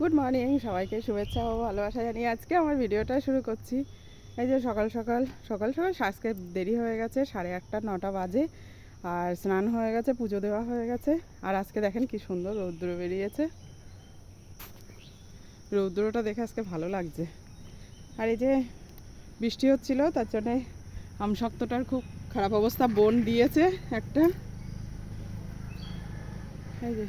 Good morning সবাইকে শুভেচ্ছা ও ভালোবাসা জানিয়ে আজকে আমার ভিডিওটা শুরু করছি। এই যে সকাল সকাল সকাল সকাল আজকে দেরি হয়ে গেছে, সাড়ে আটটা, নটা বাজে, আর স্নান হয়ে গেছে, পুজো দেওয়া হয়ে গেছে। আর আজকে দেখেন কি সুন্দর রৌদ্র বেরিয়েছে। রৌদ্রটা দেখে আজকে ভালো লাগছে। আর এই যে বৃষ্টি হচ্ছিল, তার জন্যে আমশক্তটার খুব খারাপ অবস্থা, বন দিয়েছে একটা। এই যে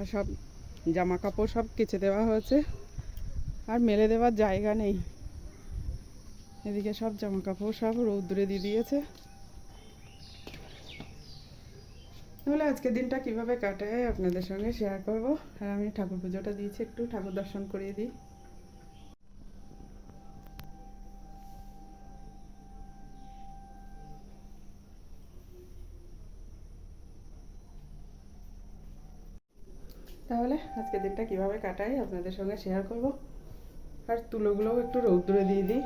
আর সব জামা কাপড় সব কেচে দেওয়া হয়েছে। আর মেলে দেওয়ার জায়গা নেই। এদিকে সব জামা কাপড় সব রৌদ্রে দিয়ে দিয়েছে। তাহলে আজকের দিনটা কীভাবে কাটায় আপনাদের সঙ্গে শেয়ার করব। আর আমি ঠাকুর পুজোটা দিয়েছি, একটু ঠাকুর দর্শন করিয়ে দিই। তাহলে আজকের দিনটা কীভাবে কাটাই আপনাদের সঙ্গে শেয়ার করব। আর তুলোগুলোও একটু রৌদ্রে দিয়ে দিই।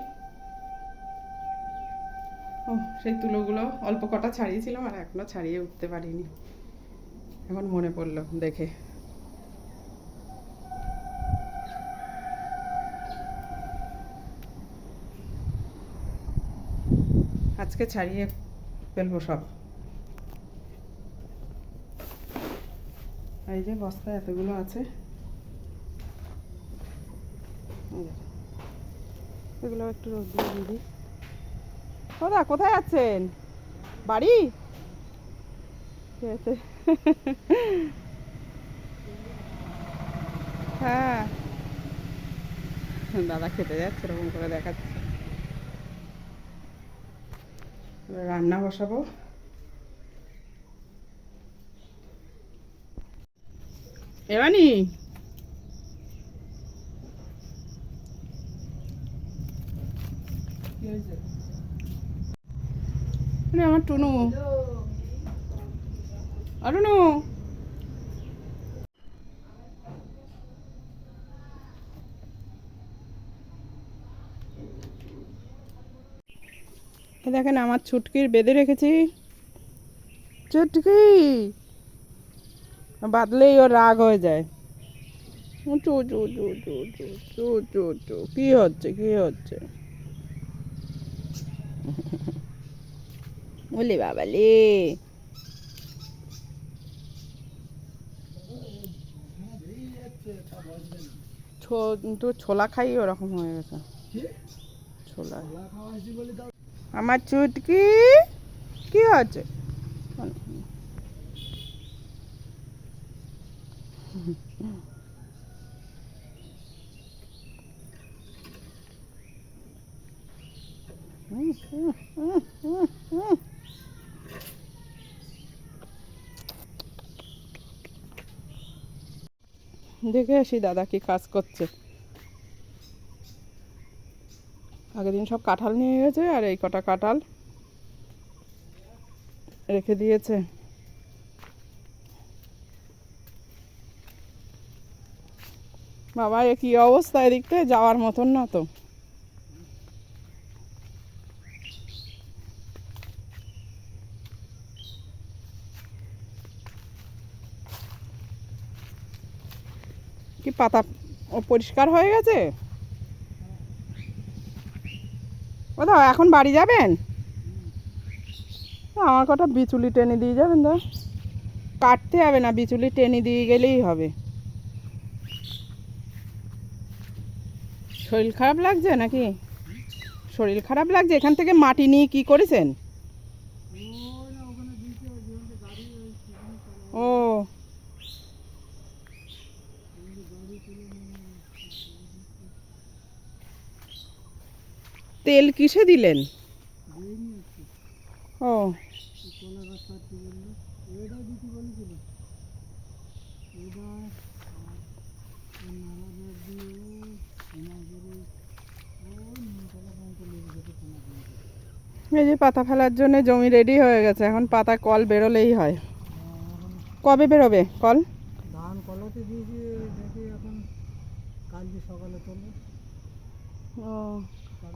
ও সেই তুলোগুলো অল্প কটা ছাড়িয়েছিলাম আর এখনও ছাড়িয়ে উঠতে পারিনি। এখন মনে পড়ল, দেখে। আজকে ছাড়িয়ে ফেলব সব। এই যে বস্তা এতগুলো আছে। এগুলো একটু রোদ্দুরে দিয়ে দিই। দাদা কোথায় আছেন? বাড়ি? ঠিক আছে। হ্যাঁ। দাদা খেতে যাচ্ছে, এরকম করে দেখাচ্ছে। রান্না বসাবো। এবানি? আমার টুনু। অরুণু দেখেন আমার ছুটকির বেঁধে রেখেছি। ছুটকি! বাদলেই ওর রাগ হয়ে যায়। চু চু চু চু চু চু চু চু। কি হচ্ছে কি হচ্ছে? বলি বাবালে তো ছোলা খাই ওরকম হয়ে গেছে। ছোলা। আমার চুটকি? কি হচ্ছে? দেখে আসি দাদা কি কাজ করছে। আগের দিন সব কাঁঠাল নিয়ে গেছে আর এই কটা কাঁঠাল রেখে দিয়েছে। বাবা, এ কি অবস্থা এদিকটা যাওয়ার মতন না তো। কি পাতা ও পরিষ্কার হয়ে গেছে? কোথাও এখন বাড়ি যাবেন? আমার কটা বিচুলি টেনে দিয়ে যাবেন দা কাটতে হবে না, বিচুলি টেনে দিয়ে গেলেই হবে। শরীর খারাপ লাগছে নাকি? শরীর খারাপ লাগছে? এখান থেকে মাটি নিয়ে কি করেছেন? ও। তেল কিসে দিলেন? ও। এই যে পাতা ফেলার জন্য জমি রেডি হয়ে গেছে এখন পাতা কল বেরোলেই হয়। কবে বেরোবে কল? ধান কলাতে দিয়েছি দেখি এখন কালকে সকালে তুলবো ও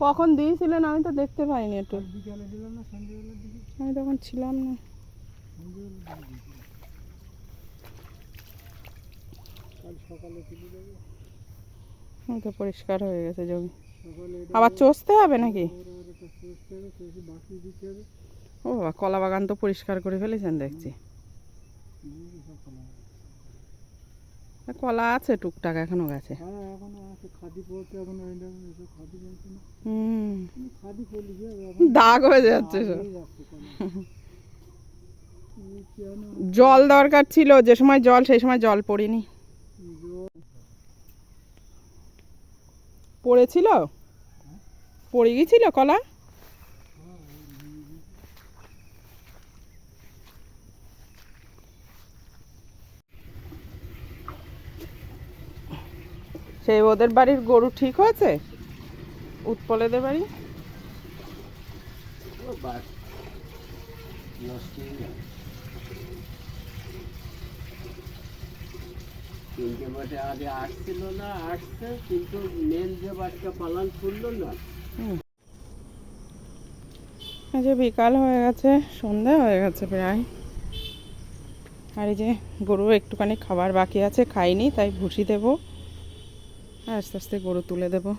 কখন দিয়েছিলেন? আমি তো দেখতে পাইনি একটু। বিকালে দিলাম না সন্ধ্যেবেলার দিকে। আমি তখন ছিলাম না। সন্ধ্যেবেলার দিকে দিয়েছিলাম। কাল সকালে তুলে দেবো। তো পরিষ্কার হয়ে গেছে জমি। আবার চষতে হবে নাকি? ও বাবা, কলা বাগান তো পরিষ্কার করে ফেলেছেন, দেখছি। কলা আছে, টুকটাক এখনও গেছে। দাগ হয়ে যাচ্ছে জল দরকার ছিল, যে সময় জল, সেই সময় জল পড়িনি। পড়েছিল? পড়ে গেছিল কলা? সেই ওদের বাড়ির গরু ঠিক হয়েছে? উৎপলেদের বাড়ি? তিনটে বাটে আগে আসছিল না আসছে কিন্তু মেন যে বাটটা পালান খুললো না। এই যে বিকাল হয়ে গেছে সন্ধে হয়ে গেছে প্রায়। আর এই যে গরু একটুখানি খাবার বাকি আছে খাইনি তাই ভুসি দেবো। আস্তে আস্তে গরু তুলে দেবো।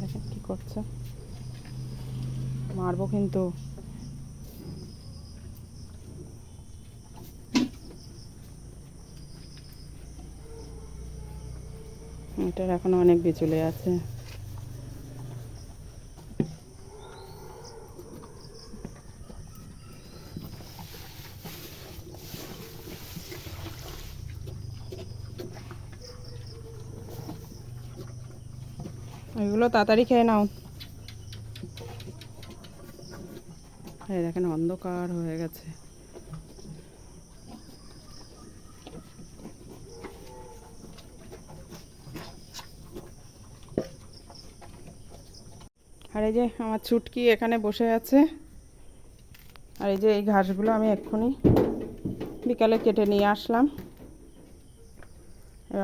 দেখেন কি করছে। মারবো কিন্তু। এটার এখনও অনেক বিচুলে আছে। এগুলো তাড়াতাড়ি খেয়ে নাও। এই দেখেন, অন্ধকার হয়ে গেছে। আর এই যে আমার ছুটকি এখানে বসে আছে। আর এই যে এই ঘাসগুলো আমি এক্ষুনি বিকালে কেটে নিয়ে আসলাম।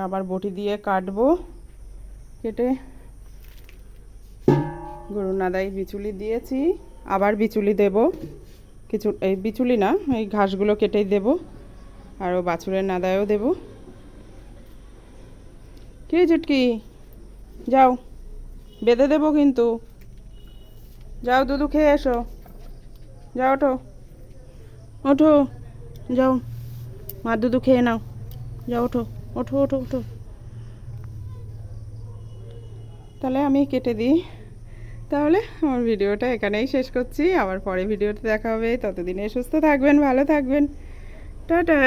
আবার বটি দিয়ে কাটবো, কেটে গরু নাদাই বিচুলি দিয়েছি। আবার বিচুলি দেব। কিছু, এই বিচুলি না, এই ঘাসগুলো কেটেই দেব। আর ও বাছুরের নাদায়ও দেব। কি চুটকি? যাও। বেঁধে দেবো কিন্তু। যাও দুধু খেয়ে এসো। যাও, ওঠো। ওঠো। যাও। মা, দুধু খেয়ে নাও। যাও, ওঠো। ওঠো ওঠো ওঠো। তাহলে আমি কেটে দিই। তাহলে আমার ভিডিওটা এখানেই শেষ করছি। আবার পরে ভিডিওতে দেখা হবে। ততদিনে সুস্থ থাকবেন, ভালো থাকবেন। টাটা।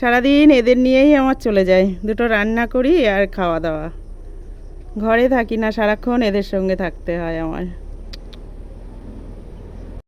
সারাদিন এদের নিয়েই আমার চলে যায়। দুটো রান্না করি আর খাওয়া দাওয়া। ঘরে থাকি না, সারাক্ষণ এদের সঙ্গে থাকতে হয় আমার।